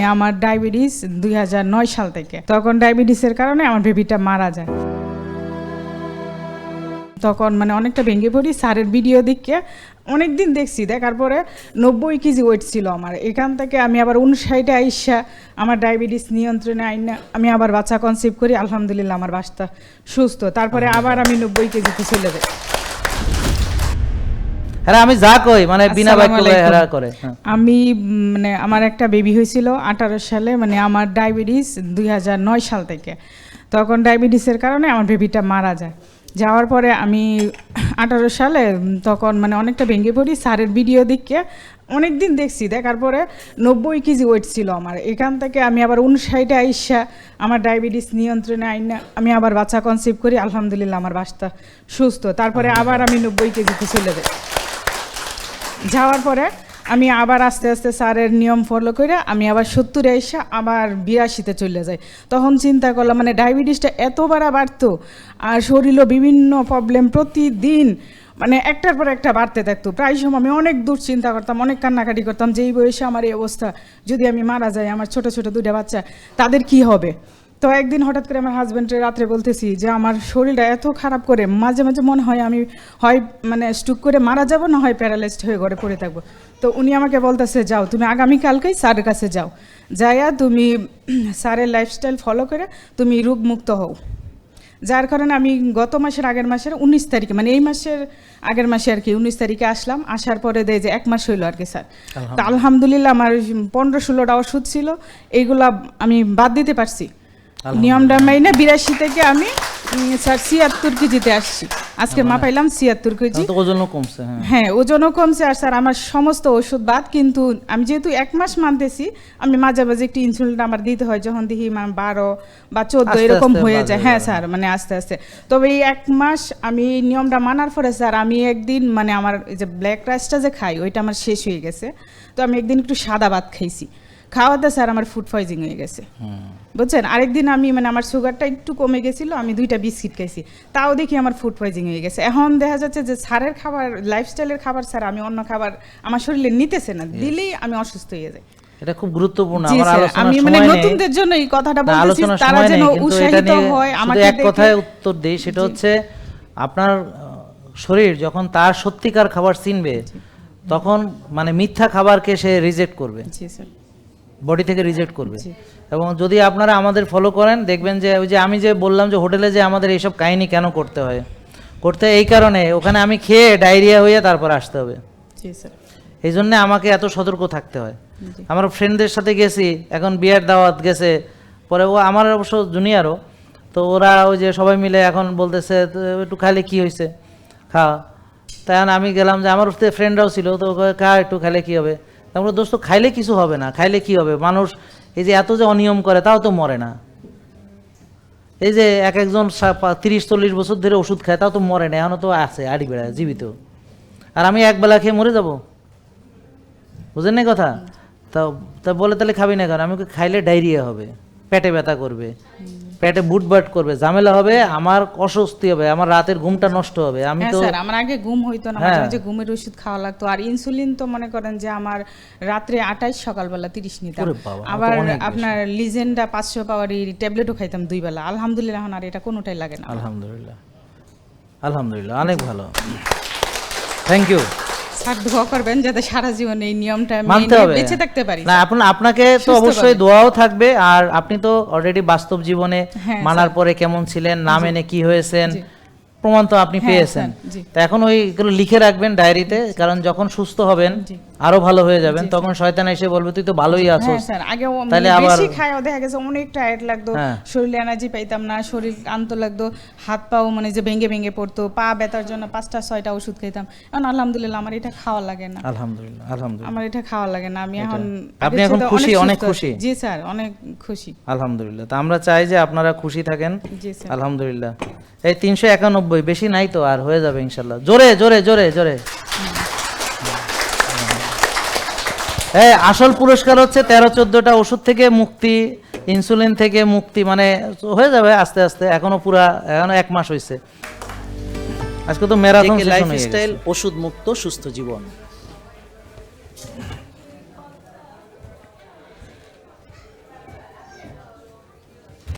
মানে আমার ডায়াবেটিস দুই হাজার নয় সাল থেকে। তখন ডায়াবেটিসের কারণে আমার বেবিটা মারা যায়। তখন মানে অনেকটা ভেঙে পড়ি, স্যারের ভিডিও দেখে অনেক দিন দেখছি, দেখার পরে নব্বই কেজি ওয়েট ছিল আমার। এখান থেকে আমি আবার উনষাটে আইসা আমার ডায়াবেটিস নিয়ন্ত্রণে আইন আমি আবার বাচ্চা কনসিভ করি, আলহামদুলিল্লাহ আমার বাচ্চা সুস্থ। তারপরে আবার আমি নব্বই কেজিতে চলে যাই। আমি যা কই মানে বিনা বাক্য হেরা করে হ্যাঁ। আমি মানে আমার একটা বেবি হয়েছিল আঠারো সালে মানে আমার ডায়াবেটিস দুই হাজার নয় সাল থেকে। তখন ডায়াবেটিসের কারণে আমার বেবিটা মারা যায়। যাওয়ার পরে আমি আঠারো সালে তখন মানে অনেকটা ভেঙে পড়ি স্যারের ভিডিও দেখে অনেক দিন দেখছি। দেখার পরে নব্বই কেজি ওয়েট ছিল আমার। এখান থেকে আমি আবার উনষাটে আইসা আমার ডায়াবেটিস নিয়ন্ত্রণে আইন আমি আবার বাচ্চা কনসিভ করি আলহামদুলিল্লাহ আমার বাচ্চা সুস্থ। তারপরে আবার আমি নব্বই কেজিতে চলে যাই। যাওয়ার পরে আমি আবার আস্তে আস্তে স্যারের নিয়ম ফলো করে আমি আবার সত্তরে এসে আবার বিরাশিতে চলে যাই। তখন চিন্তা করলাম মানে ডায়াবেটিসটা এত বাড়া বাড়তো আর শরীরও বিভিন্ন প্রবলেম প্রতিদিন মানে একটার পর একটা বাড়তে থাকতো। প্রায় সময় আমি অনেক দূর চিন্তা করতাম, অনেক কান্নাকাটি করতাম যে এই বয়সে আমার এই অবস্থা, যদি আমি মারা যাই, আমার ছোট ছোট দুটা বাচ্চা, তাদের কি হবে? তো একদিন হঠাৎ করে আমার হাজব্যান্ডের রাত্রে বলতেছি যে আমার শরীরটা এত খারাপ করে মাঝে মাঝে মনে হয় আমি হয় মানে স্টুক করে মারা যাব না হয় প্যারালাইজড হয়ে ঘরে পড়ে থাকব। তো উনি আমাকে বলতেছে যাও তুমি আগামীকালকেই স্যারের কাছে যাও। যাইয়া তুমি স্যারের লাইফস্টাইল ফলো করে তুমি রোগমুক্ত হও। যার কারণে আমি গত মাসের আগের মাসের উনিশ তারিখে মানে এই মাসের আগের মাসে আর কি উনিশ তারিখে আসলাম। আসার পরে দেয় যে এক মাস হইল আর কি স্যার তা আলহামদুলিল্লাহ। আমার পনেরো ষোলোটা ওষুধ ছিল এইগুলা আমি বাদ দিতে পারছি। নিয়মটা মাইনে বিরাশি থেকে আমি স্যার ছিয়াত্তর কেজিতে আসছি। আজকে মা পাইলাম ছিয়াত্তর কেজি। ওজনও কমছে হ্যাঁ। হ্যাঁ ওজনও কমছে আর স্যার আমার সমস্ত ওষুধ বাদ কিন্তু আমি যেহেতু এক মাস মানতেছি আমি মাঝে মাঝে একটু ইনসুলিন আমার দিতে হয় যখন দেখি মানে বারো বা চোদ্দ এরকম হয়ে যায়। হ্যাঁ স্যার মানে আস্তে আস্তে। তবে এই এক মাস আমি নিয়মটা মানার পরে স্যার আমি একদিন মানে আমার যে ব্ল্যাক রাইসটা যে খাই ওইটা আমার শেষ হয়ে গেছে। তো আমি একদিন একটু সাদা ভাত খাইছি। খাওয়াতে স্যার আমার ফুড পয়জিং হয়ে গেছে। বুঝছেন? আরেকদিন আমি মানে আমার সুগারটা একটু কমে গেছিল আমি দুইটা বিস্কিট খাইছি। তাও দেখি আমার ফুড পয়জিং হয়ে গেছে। এখন দেখা যাচ্ছে যে স্যারের খাবার লাইফস্টাইলের খাবার স্যার আমি অন্য খাবার আমার শরীরে নিতেছে না। দিলেই আমি অসুস্থ হয়ে যাই। এটা খুব গুরুত্বপূর্ণ আমি মানে নতুনদের জন্য এই কথাটা বলতেছি তারা যেন উৎসাহিত হয় আমাকে এক কথায় উত্তর দেই সেটা হচ্ছে আপনার শরীর যখন তার সত্যিকার খাবার চিনবে তখন মানে মিথ্যা খাবারকে সে রিজেক্ট করবে। জি স্যার। বডি থেকে রিজেক্ট করবে। এবং যদি আপনারা আমাদের ফলো করেন দেখবেন যে ওই যে আমি যে বললাম যে হোটেলে যে আমাদের এইসব কাহিনী কেন করতে হয় করতে এই কারণে ওখানে আমি খেয়ে ডায়রিয়া হয়ে তারপর আসতে হবে। এই জন্যে আমাকে এত সতর্ক থাকতে হয়। আমার ফ্রেন্ডদের সাথে গেছি এখন বিয়ের দাওয়াত গেছে পরে ও আমার অবশ্য জুনিয়রও তো ওরা ওই যে সবাই মিলে এখন বলতেছে একটু খাইলে কি হয়েছে খাওয়া তাই আমি গেলাম যে আমার ফ্রেন্ডরাও ছিল তো খা একটু খাইলে কি হবে? তারপরে দোস্ত, খাইলে কিছু হবে না, খাইলে কি হবে? মানুষ এই যে এত যে অনিয়ম করে, তাও তো মরে না। এই যে এক একজন তিরিশ, চল্লিশ বছর ধরে ওষুধ খায়, তাও তো মরে না এখনও তো আছে, আড়ি বেড়ায়, জীবিত। আর আমি একবেলা খেয়ে মরে যাব? বুঝেন না কথা? তা তা বলে তাহলে খাবি না কারণ আমি খাইলে ডায়রিয়া হবে। পেটে ব্যথা করবে পেটে বুটবাট করবে ঝামেলা হবে আমার অস্বস্তি হবে আমার রাতের ঘুমটা নষ্ট হবে। আমি হ্যাঁ তো স্যার আমার আগে ঘুম হইতো না মাঝে হ্যাঁ। মাঝে ঘুমের ওষুধ খাওয়া লাগতো। আর ইনসুলিন তো মনে করেন যে আমার রাত্রে আঠাইশ সকালবেলা তিরিশ নিতাম। আবার আপনার লিজেন্ডা পাঁচশো পাওয়ার ট্যাবলেটও খাইতাম দুই বেলা আলহামদুলিল্লাহ এখন আর এটা কোনোটাই লাগে না। আলহামদুলিল্লাহ। আলহামদুলিল্লাহ অনেক ভালো। থ্যাংক ইউ দোয়া করবেন যাতে সারা জীবন এই নিয়মটা মানতে হবে। বেঁচে থাকতে পারি। না আপনি আপনাকে তো অবশ্যই দোয়াও থাকবে আর আপনি তো অলরেডি বাস্তব জীবনে হ্যাঁ, মানার পরে কেমন ছিলেন না মেনে কি হয়েছেন প্রমাণ তো আপনি হ্যাঁ, পেয়েছেন। তা এখন ওইগুলো লিখে রাখবেন ডায়েরিতে কারণ যখন সুস্থ হবেন। আরও ভালো হয়ে যাবেন। তখন শয়তান এসে বলবে তুই তো ভালোই হ্যাঁ আছোস। স্যার আগে তাহলে মানে বেশি খায়ও দেখা গেছে অনেক টায়ার্ড লাগতো। হ্যাঁ। শরীরে এনার্জি পাইতাম না শরীর ক্লান্ত লাগতো হাত পাও মানে যে ভেঙে ভেঙে পড়তো পা ব্যথার জন্য পাঁচটা ছয়টা ওষুধ খেতাম এখন আলহামদুলিল্লাহ আমার এটা খাওয়া লাগে না। আলহামদুলিল্লাহ আলহামদুলিল্লাহ। আমার এটা খাওয়া লাগে না। আমি এখন আপনি এখন খুশি, অনেক খুশি? জি স্যার অনেক খুশি। আলহামদুলিল্লাহ। তা আমরা চাই যে আপনারা খুশি থাকেন। জি স্যার। আলহামদুলিল্লাহ। এই তিনশো একানব্বই বেশি নাই তো আর হয়ে যাবে ইনশাল্লাহ। জোরে জোরে জোরে জোরে। এই আসল পুরস্কার হচ্ছে তেরো চোদ্দটা ওষুধ থেকে মুক্তি ইনসুলিন থেকে মুক্তি মানে হয়ে যাবে আস্তে আস্তে এখনও পুরা এখনও এক মাস হয়েছে আজকে তো ম্যারাথন লাইফ সেশন হয়ে গেছে। স্টাইল ওষুধ মুক্ত সুস্থ জীবন